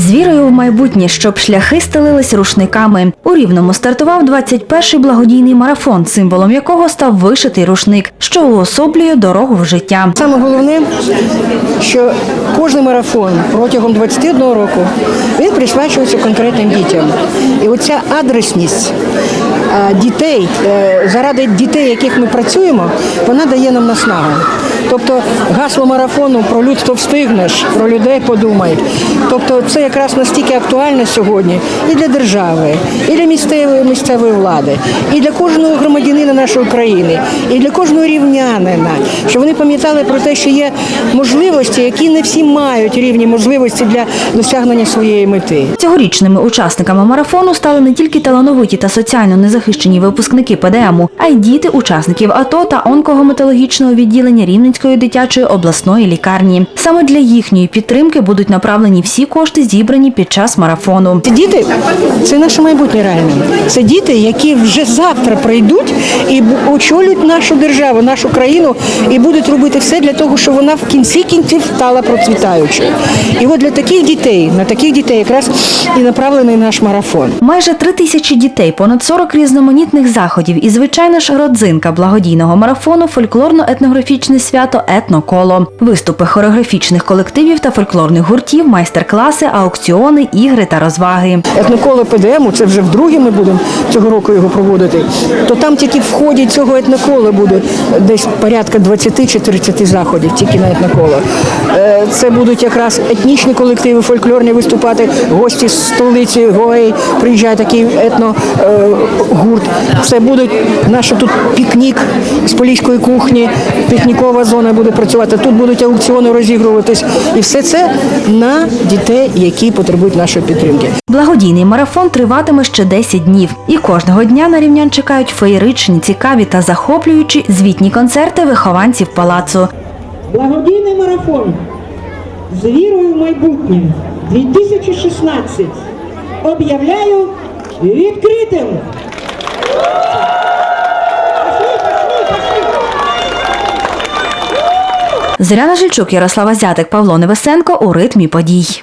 З вірою в майбутнє, щоб шляхи стелились рушниками. У Рівному стартував 21-й благодійний марафон, символом якого став вишитий рушник, що уособлює дорогу в життя. Саме головне, що кожний марафон протягом 21 року він присвячується конкретним дітям. І оця адресність дітей, е, заради дітей, яких ми працюємо, вона дає нам наснагу. Тобто гасло марафону про людство встигнеш, про людей подумай. Тобто це якраз настільки актуально сьогодні і для держави, і для місцевої місцевої влади, і для кожного громадянина нашої країни, і для кожного рівнянина, щоб вони пам'ятали про те, що є можливості, які не всі мають рівні можливості для досягнення своєї мети. Цьогорічними учасниками марафону стали не тільки талановиті та соціально незахищені випускники ПДМу, а й діти учасників АТО та онкогематологічного відділення Рівненської дитячої обласної лікарні. Саме для їхньої підтримки будуть направлені всі кошти, зібрані під час марафону. Ці діти це наше майбутнє реальне. Це діти, які вже завтра прийдуть і очолюють нашу державу, нашу країну і будуть робити все для того, щоб вона в кінці кінців стала процвітаючою. І от для таких дітей, на таких дітей якраз і направлений наш марафон. Майже три тисячі дітей, понад 40 різноманітних заходів і, звичайно ж, родзинка благодійного марафону фольклорно-етнографічне свято Етноколо. Виступи хореографічних колективів та фольклорних гуртів, майстер-класи, аукціони, ігри та розваги. Етноколо ПДМу, це вже вдруге ми будемо цього року його проводити. То там тільки в ході цього етнокола буде десь порядка 20 чи 30 заходів тільки на етноколо. Е, Це будуть якраз етнічні колективи, фольклорні виступати, гості з столиці Гоей, приїжджає такий етногурт. Це будуть наш тут пікнік з поліської кухні, пікнікова зона буде працювати. Тут будуть аукціони розігруватись. І все це на дітей, які потребують нашої підтримки. Благодійний марафон триватиме ще 10 днів, і кожного дня на рівнян чекають феєричні, цікаві та захоплюючі звітні концерти вихованців палацу. Благодійний марафон з вірою в майбутнє 2016 об'являю відкритим. Зоряна Жильчук, Ярослава Зятик, Павло Невесенко у ритмі подій.